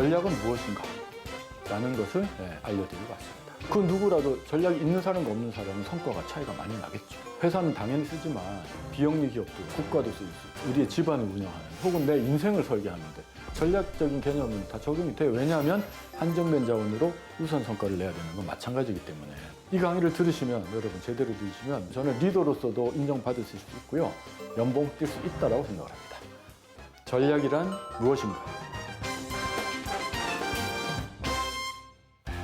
전략은 무엇인가? 라는 것을 예, 알려드리고 왔습니다. 그 누구라도 전략이 있는 사람과 없는 사람은 성과가 차이가 많이 나겠죠. 회사는 당연히 쓰지만 비영리 기업도 국가도 쓸 수 있고 우리의 집안을 운영하는 혹은 내 인생을 설계하는데 전략적인 개념은 다 적용이 돼요. 왜냐하면 한정된 자원으로 우선 성과를 내야 되는 건 마찬가지이기 때문에 이 강의를 들으시면 여러분 제대로 들으시면 저는 리더로서도 인정받으실 수 있고요. 연봉 뛸 수 있다라고 생각을 합니다. 전략이란 무엇인가?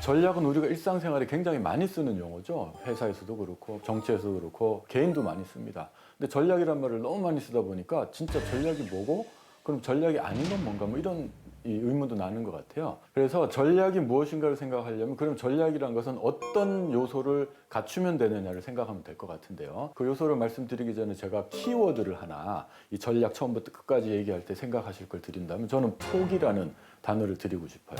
전략은 우리가 일상생활에 굉장히 많이 쓰는 용어죠. 회사에서도 그렇고 정치에서도 그렇고 개인도 많이 씁니다. 근데 전략이란 말을 너무 많이 쓰다 보니까 진짜 전략이 뭐고 그럼 전략이 아닌 건 뭔가 뭐 이런 이 의문도 나는 것 같아요. 그래서 전략이 무엇인가를 생각하려면 그럼 전략이란 것은 어떤 요소를 갖추면 되느냐를 생각하면 될 것 같은데요. 그 요소를 말씀드리기 전에 제가 키워드를 하나 이 전략 처음부터 끝까지 얘기할 때 생각하실 걸 드린다면 저는 포기라는 단어를 드리고 싶어요.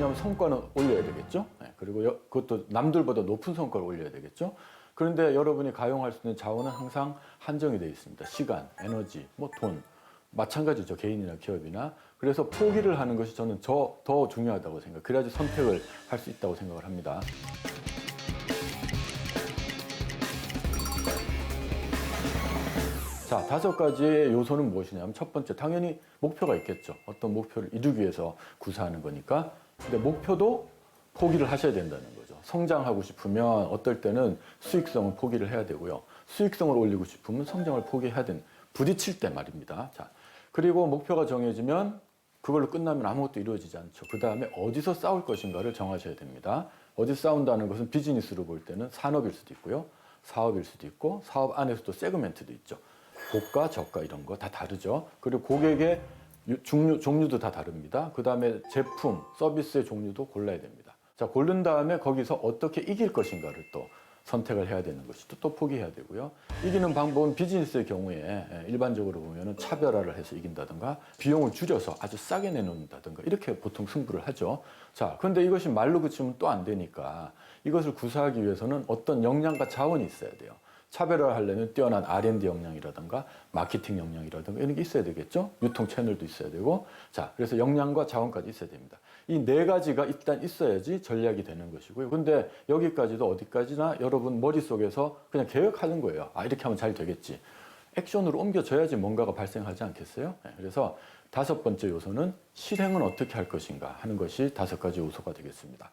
왜냐하면 성과는 올려야 되겠죠. 네, 그리고 여- 그것도 남들보다 높은 성과를 올려야 되겠죠. 그런데 여러분이 가용할 수 있는 자원은 항상 한정이 되어 있습니다. 시간, 에너지, 뭐 돈. 마찬가지죠. 개인이나 기업이나. 그래서 포기를 하는 것이 저는 저, 더 중요하다고 생각. 그래야지 선택을 할 수 있다고 생각을 합니다. 자, 다섯 가지의 요소는 무엇이냐면 첫 번째, 당연히 목표가 있겠죠. 어떤 목표를 이루기 위해서 구사하는 거니까. 근데 목표도 포기를 하셔야 된다는 거죠. 성장하고 싶으면 어떨 때는 수익성을 포기를 해야 되고요. 수익성을 올리고 싶으면 성장을 포기해야 되는, 부딪힐 때 말입니다. 자, 그리고 목표가 정해지면 그걸로 끝나면 아무것도 이루어지지 않죠. 그 다음에 어디서 싸울 것인가를 정하셔야 됩니다. 어디 싸운다는 것은 비즈니스로 볼 때는 산업일 수도 있고요. 사업일 수도 있고, 사업 안에서도 세그멘트도 있죠. 고가, 저가 이런 거 다 다르죠. 그리고 고객의 유- 종류, 종류도 다 다릅니다. 그 다음에 제품, 서비스의 종류도 골라야 됩니다. 자, 고른 다음에 거기서 어떻게 이길 것인가를 또 선택을 해야 되는 것이죠. 또 포기해야 되고요. 이기는 방법은 비즈니스의 경우에 예, 일반적으로 보면은 차별화를 해서 이긴다든가 비용을 줄여서 아주 싸게 내놓는다든가 이렇게 보통 승부를 하죠. 자, 그런데 이것이 말로 그치면 또 안 되니까 이것을 구사하기 위해서는 어떤 역량과 자원이 있어야 돼요. 차별화를 하려면 뛰어난 R&D 역량이라든가 마케팅 역량이라든가 이런 게 있어야 되겠죠. 유통 채널도 있어야 되고. 자, 그래서 역량과 자원까지 있어야 됩니다. 이 네 가지가 일단 있어야지 전략이 되는 것이고요. 근데 여기까지도 어디까지나 여러분 머릿속에서 그냥 계획하는 거예요. 아, 이렇게 하면 잘 되겠지. 액션으로 옮겨져야지 뭔가가 발생하지 않겠어요? 네, 그래서 다섯 번째 요소는 실행은 어떻게 할 것인가 하는 것이 다섯 가지 요소가 되겠습니다.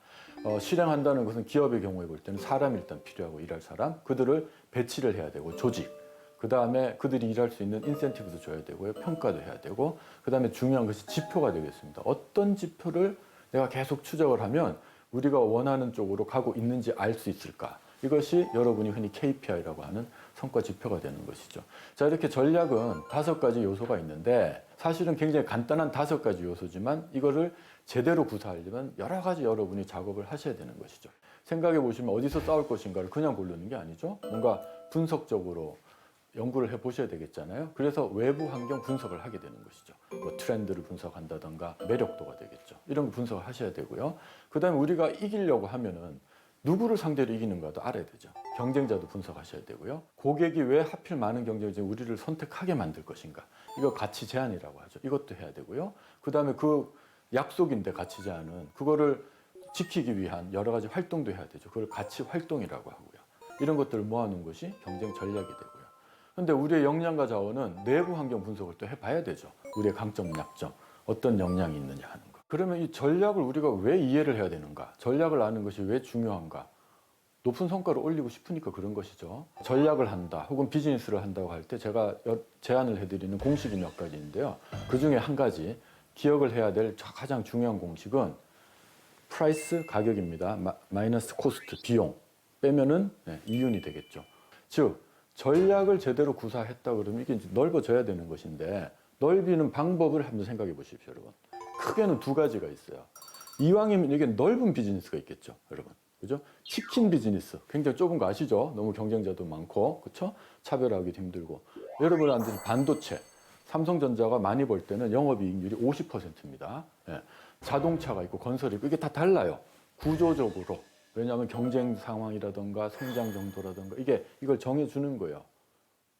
어, 실행한다는 것은 기업의 경우에 볼 때는 사람이 일단 필요하고 일할 사람, 그들을 배치를 해야 되고 조직, 그 다음에 그들이 일할 수 있는 인센티브도 줘야 되고요. 평가도 해야 되고, 그 다음에 중요한 것이 지표가 되겠습니다. 어떤 지표를 내가 계속 추적을 하면 우리가 원하는 쪽으로 가고 있는지 알 수 있을까? 이것이 여러분이 흔히 KPI라고 하는 성과 지표가 되는 것이죠. 자, 이렇게 전략은 다섯 가지 요소가 있는데 사실은 굉장히 간단한 다섯 가지 요소지만 이거를 제대로 구사하려면 여러 가지 여러분이 작업을 하셔야 되는 것이죠. 생각해 보시면 어디서 싸울 것인가를 그냥 고르는 게 아니죠. 뭔가 분석적으로 연구를 해 보셔야 되겠잖아요. 그래서 외부 환경 분석을 하게 되는 것이죠. 뭐 트렌드를 분석한다던가 매력도가 되겠죠. 이런 거 분석을 하셔야 되고요. 그 다음에 우리가 이기려고 하면은 누구를 상대로 이기는가도 알아야 되죠. 경쟁자도 분석하셔야 되고요. 고객이 왜 하필 많은 경쟁자 우리를 선택하게 만들 것인가. 이거 가치 제한이라고 하죠. 이것도 해야 되고요. 그 다음에 그 약속인데 가치 제한은 그거를 지키기 위한 여러 가지 활동도 해야 되죠. 그걸 가치 활동이라고 하고요. 이런 것들을 모아놓은 것이 경쟁 전략이 되고요. 근데 우리의 역량과 자원은 내부 환경 분석을 또 해봐야 되죠. 우리의 강점, 약점, 어떤 역량이 있느냐 하는 거. 그러면 이 전략을 우리가 왜 이해를 해야 되는가? 전략을 아는 것이 왜 중요한가? 높은 성과를 올리고 싶으니까 그런 것이죠. 전략을 한다, 혹은 비즈니스를 한다고 할 때 제가 여- 제안을 해드리는 공식이 몇 가지 있는데요. 그 중에 한 가지 기억을 해야 될 가장 중요한 공식은 프라이스 가격입니다. 마, 마이너스 코스트 비용 빼면은 네, 이윤이 되겠죠. 즉 전략을 제대로 구사했다 그러면 이게 넓어져야 되는 것인데 넓이는 방법을 한번 생각해 보십시오, 여러분. 크게는 두 가지가 있어요. 이왕이면 이게 넓은 비즈니스가 있겠죠, 여러분. 그죠? 치킨 비즈니스 굉장히 좁은 거 아시죠? 너무 경쟁자도 많고, 그렇죠? 차별하기도 힘들고. 여러분한테 반도체, 삼성전자가 많이 벌 때는 영업이익률이 50%입니다. 예. 자동차가 있고 건설이 있고 이게 다 달라요. 구조적으로. 왜냐하면 경쟁 상황이라던가 성장 정도라던가 이게 이걸 정해주는 거예요.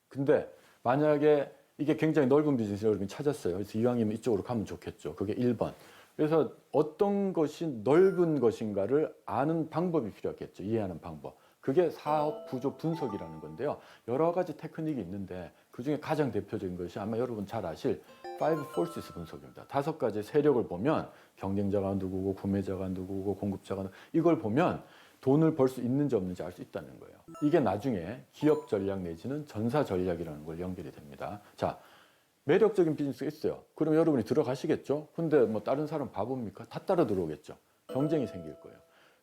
근데 만약에 이게 굉장히 넓은 비즈니스를 여러분이 찾았어요. 그래서 이왕이면 이쪽으로 가면 좋겠죠. 그게 1번. 그래서 어떤 것이 넓은 것인가를 아는 방법이 필요하겠죠. 이해하는 방법. 그게 사업 구조 분석이라는 건데요. 여러 가지 테크닉이 있는데 그 중에 가장 대표적인 것이 아마 여러분 잘 아실 Five Forces 분석입니다. 다섯 가지 세력을 보면 경쟁자가 누구고 구매자가 누구고 공급자가 누구고 이걸 보면 돈을 벌 수 있는지 없는지 알 수 있다는 거예요. 이게 나중에 기업 전략 내지는 전사 전략이라는 걸 연결이 됩니다. 자, 매력적인 비즈니스가 있어요. 그럼 여러분이 들어가시겠죠? 근데 뭐 다른 사람 바보입니까? 다 따라 들어오겠죠. 경쟁이 생길 거예요.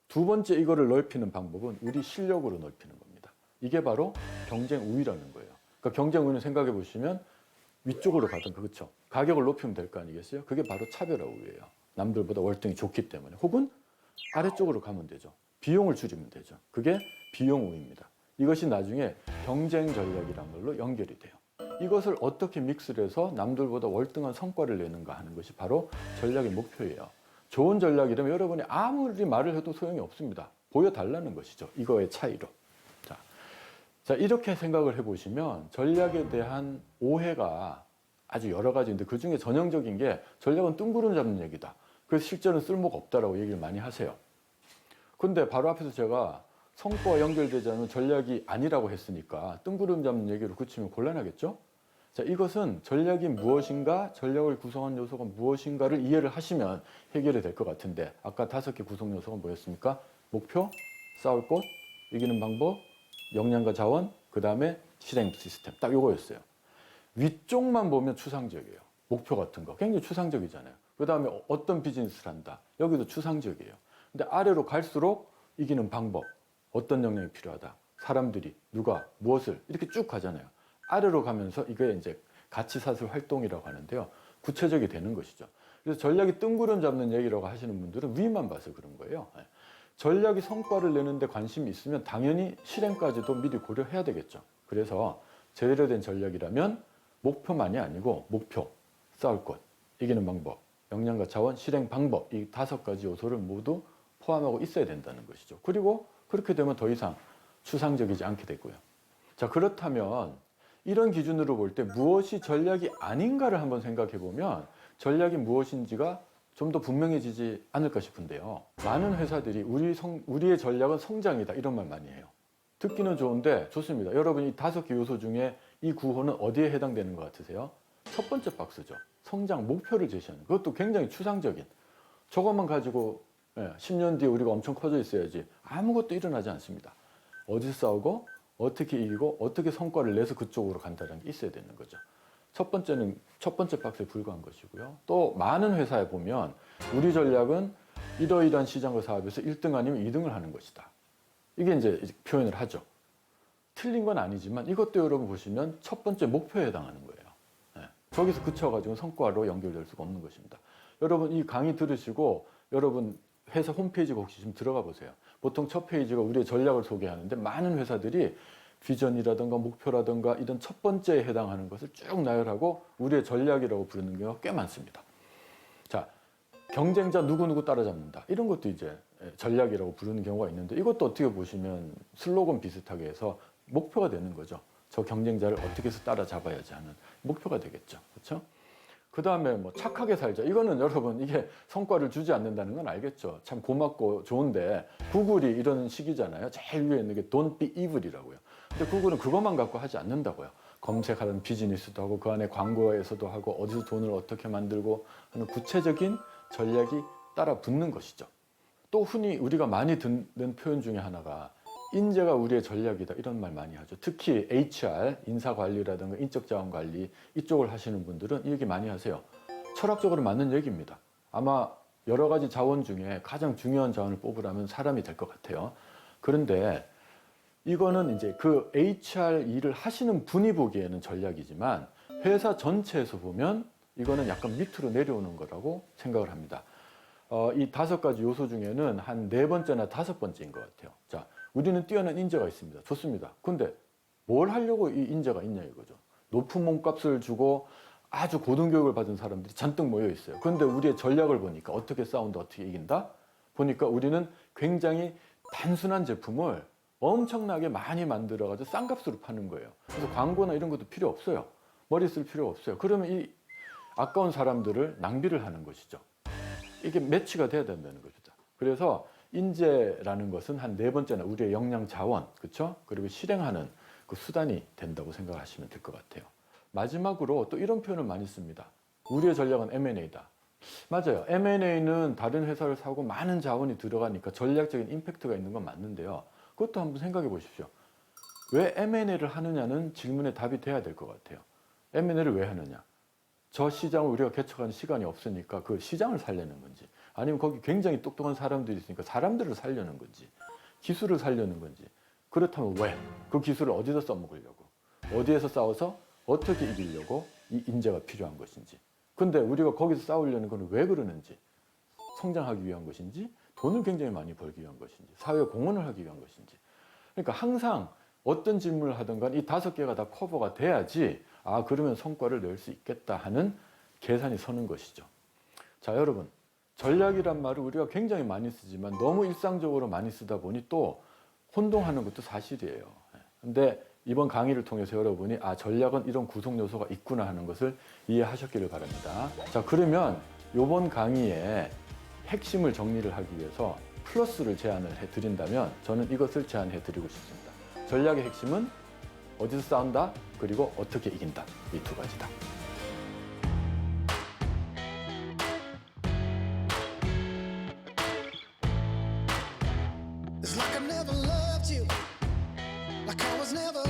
두 번째 이거를 넓히는 방법은 우리 실력으로 넓히는 겁니다. 이게 바로 경쟁 우위라는 거예요. 그러니까 경쟁 우위는 생각해 보시면 위쪽으로 가든 그렇죠. 가격을 높이면 될 거 아니겠어요? 그게 바로 차별화 우위예요. 남들보다 월등히 좋기 때문에. 혹은 아래쪽으로 가면 되죠. 비용을 줄이면 되죠. 그게 비용 우위입니다. 이것이 나중에 경쟁 전략이란 걸로 연결이 돼요. 이것을 어떻게 믹스를 해서 남들보다 월등한 성과를 내는가 하는 것이 바로 전략의 목표예요. 좋은 전략이라면 여러분이 아무리 말을 해도 소용이 없습니다. 보여달라는 것이죠. 이거의 차이로. 자, 자 이렇게 생각을 해보시면 전략에 대한 오해가 아주 여러 가지인데 그 중에 전형적인 게 전략은 뜬구름 잡는 얘기다. 그래서 실제로는 쓸모가 없다라고 얘기를 많이 하세요. 근데 바로 앞에서 제가 성과와 연결되지 않은 전략이 아니라고 했으니까 뜬구름 잡는 얘기로 그치면 곤란하겠죠? 자, 이것은 전략이 무엇인가, 전략을 구성한 요소가 무엇인가를 이해를 하시면 해결이 될 것 같은데 아까 다섯 개 구성 요소가 뭐였습니까? 목표, 싸울 곳, 이기는 방법, 역량과 자원, 그 다음에 실행 시스템. 딱 요거였어요. 위쪽만 보면 추상적이에요. 목표 같은 거. 굉장히 추상적이잖아요. 그 다음에 어떤 비즈니스를 한다. 여기도 추상적이에요. 근데 아래로 갈수록 이기는 방법, 어떤 역량이 필요하다. 사람들이, 누가, 무엇을 이렇게 쭉 가잖아요. 아래로 가면서 이게 이제 가치 사슬 활동이라고 하는데요. 구체적이 되는 것이죠. 그래서 전략이 뜬구름 잡는 얘기라고 하시는 분들은 위만 봐서 그런 거예요. 예. 전략이 성과를 내는데 관심이 있으면 당연히 실행까지도 미리 고려해야 되겠죠. 그래서 제대로 된 전략이라면 목표만이 아니고 목표, 싸울 것, 이기는 방법, 역량과 자원, 실행 방법 이 다섯 가지 요소를 모두 포함하고 있어야 된다는 것이죠. 그리고 그렇게 되면 더 이상 추상적이지 않게 되고요. 자, 그렇다면 이런 기준으로 볼 때 무엇이 전략이 아닌가를 한번 생각해 보면 전략이 무엇인지가 좀 더 분명해지지 않을까 싶은데요. 많은 회사들이 우리 성, 우리의 전략은 성장이다 이런 말 많이 해요. 듣기는 좋은데 좋습니다. 여러분 이 다섯 개 요소 중에 이 구호는 어디에 해당되는 것 같으세요? 첫 번째 박스죠. 성장 목표를 제시하는 그것도 굉장히 추상적인 저것만 가지고 예, 10년 뒤에 우리가 엄청 커져 있어야지 아무것도 일어나지 않습니다. 어디서 싸우고 어떻게 이기고 어떻게 성과를 내서 그쪽으로 간다는 게 있어야 되는 거죠. 첫 번째는 첫 번째 박스에 불과한 것이고요. 또 많은 회사에 보면 우리 전략은 이러이러한 시장과 사업에서 1등 아니면 2등을 하는 것이다. 이게 이제 표현을 하죠. 틀린 건 아니지만 이것도 여러분 보시면 첫 번째 목표에 해당하는 거예요. 예. 저기서 그쳐가지고 성과로 연결될 수가 없는 것입니다. 여러분 이 강의 들으시고 여러분 회사 홈페이지가 혹시 좀 들어가 보세요. 보통 첫 페이지가 우리의 전략을 소개하는데 많은 회사들이 비전이라든가 목표라든가 이런 첫 번째에 해당하는 것을 쭉 나열하고 우리의 전략이라고 부르는 경우가 꽤 많습니다. 자, 경쟁자 누구누구 따라잡는다. 이런 것도 이제 전략이라고 부르는 경우가 있는데 이것도 어떻게 보시면 슬로건 비슷하게 해서 목표가 되는 거죠. 저 경쟁자를 어떻게 해서 따라잡아야지 하는 목표가 되겠죠. 그렇죠? 그 다음에 뭐 착하게 살자. 이거는 여러분 이게 성과를 주지 않는다는 건 알겠죠. 참 고맙고 좋은데 구글이 이런 식이잖아요. 제일 위에 있는 게 don't be evil이라고요. 근데 구글은 그것만 갖고 하지 않는다고요. 검색하는 비즈니스도 하고 그 안에 광고에서도 하고 어디서 돈을 어떻게 만들고 하는 구체적인 전략이 따라 붙는 것이죠. 또 흔히 우리가 많이 듣는 표현 중에 하나가 인재가 우리의 전략이다 이런 말 많이 하죠. 특히 HR 인사 관리라든가 인적 자원 관리 이쪽을 하시는 분들은 이 얘기 많이 하세요. 철학적으로 맞는 얘기입니다. 아마 여러 가지 자원 중에 가장 중요한 자원을 뽑으라면 사람이 될 것 같아요. 그런데 이거는 이제 그 HR 일을 하시는 분이 보기에는 전략이지만 회사 전체에서 보면 이거는 약간 밑으로 내려오는 거라고 생각을 합니다. 어, 이 다섯 가지 요소 중에는 한 네 번째나 다섯 번째인 것 같아요. 자, 우리는 뛰어난 인재가 있습니다. 좋습니다. 근데 뭘 하려고 이 인재가 있냐 이거죠. 높은 몸값을 주고 아주 고등교육을 받은 사람들이 잔뜩 모여 있어요. 그런데 우리의 전략을 보니까 어떻게 싸운다, 어떻게 이긴다? 보니까 우리는 굉장히 단순한 제품을 엄청나게 많이 만들어가지고 싼 값으로 파는 거예요. 그래서 광고나 이런 것도 필요 없어요. 머리 쓸 필요 없어요. 그러면 이 아까운 사람들을 낭비를 하는 것이죠. 이게 매치가 돼야 된다는 것이죠. 그래서 인재라는 것은 한 네 번째는 우리의 역량 자원, 그렇죠? 그리고 실행하는 그 수단이 된다고 생각하시면 될 것 같아요. 마지막으로 또 이런 표현을 많이 씁니다. 우리의 전략은 M&A다. 맞아요. M&A는 다른 회사를 사고 많은 자원이 들어가니까 전략적인 임팩트가 있는 건 맞는데요. 그것도 한번 생각해 보십시오. 왜 M&A를 하느냐는 질문에 답이 돼야 될 것 같아요. M&A를 왜 하느냐? 저 시장을 우리가 개척하는 시간이 없으니까 그 시장을 살려는 건지 아니면 거기 굉장히 똑똑한 사람들이 있으니까 사람들을 살려는 건지 기술을 살려는 건지 그렇다면 왜? 그 기술을 어디서 써먹으려고? 어디에서 싸워서 어떻게 이기려고 이 인재가 필요한 것인지 근데 우리가 거기서 싸우려는 건 왜 그러는지 성장하기 위한 것인지 돈을 굉장히 많이 벌기 위한 것인지 사회 공헌을 하기 위한 것인지 그러니까 항상 어떤 질문을 하든 간 이 다섯 개가 다 커버가 돼야지 아 그러면 성과를 낼 수 있겠다 하는 계산이 서는 것이죠. 자 여러분 전략이란 말을 우리가 굉장히 많이 쓰지만 너무 일상적으로 많이 쓰다 보니 또 혼동하는 것도 사실이에요. 예. 근데 이번 강의를 통해서 여러분이 아 전략은 이런 구성 요소가 있구나 하는 것을 이해하셨기를 바랍니다. 자 그러면 이번 강의에 핵심을 정리를 하기 위해서 플러스를 제안을 해드린다면 저는 이것을 제안해 드리고 싶습니다. 전략의 핵심은 어디서 싸운다 그리고 어떻게 이긴다 이 두 가지다. Like I never loved you, like I was never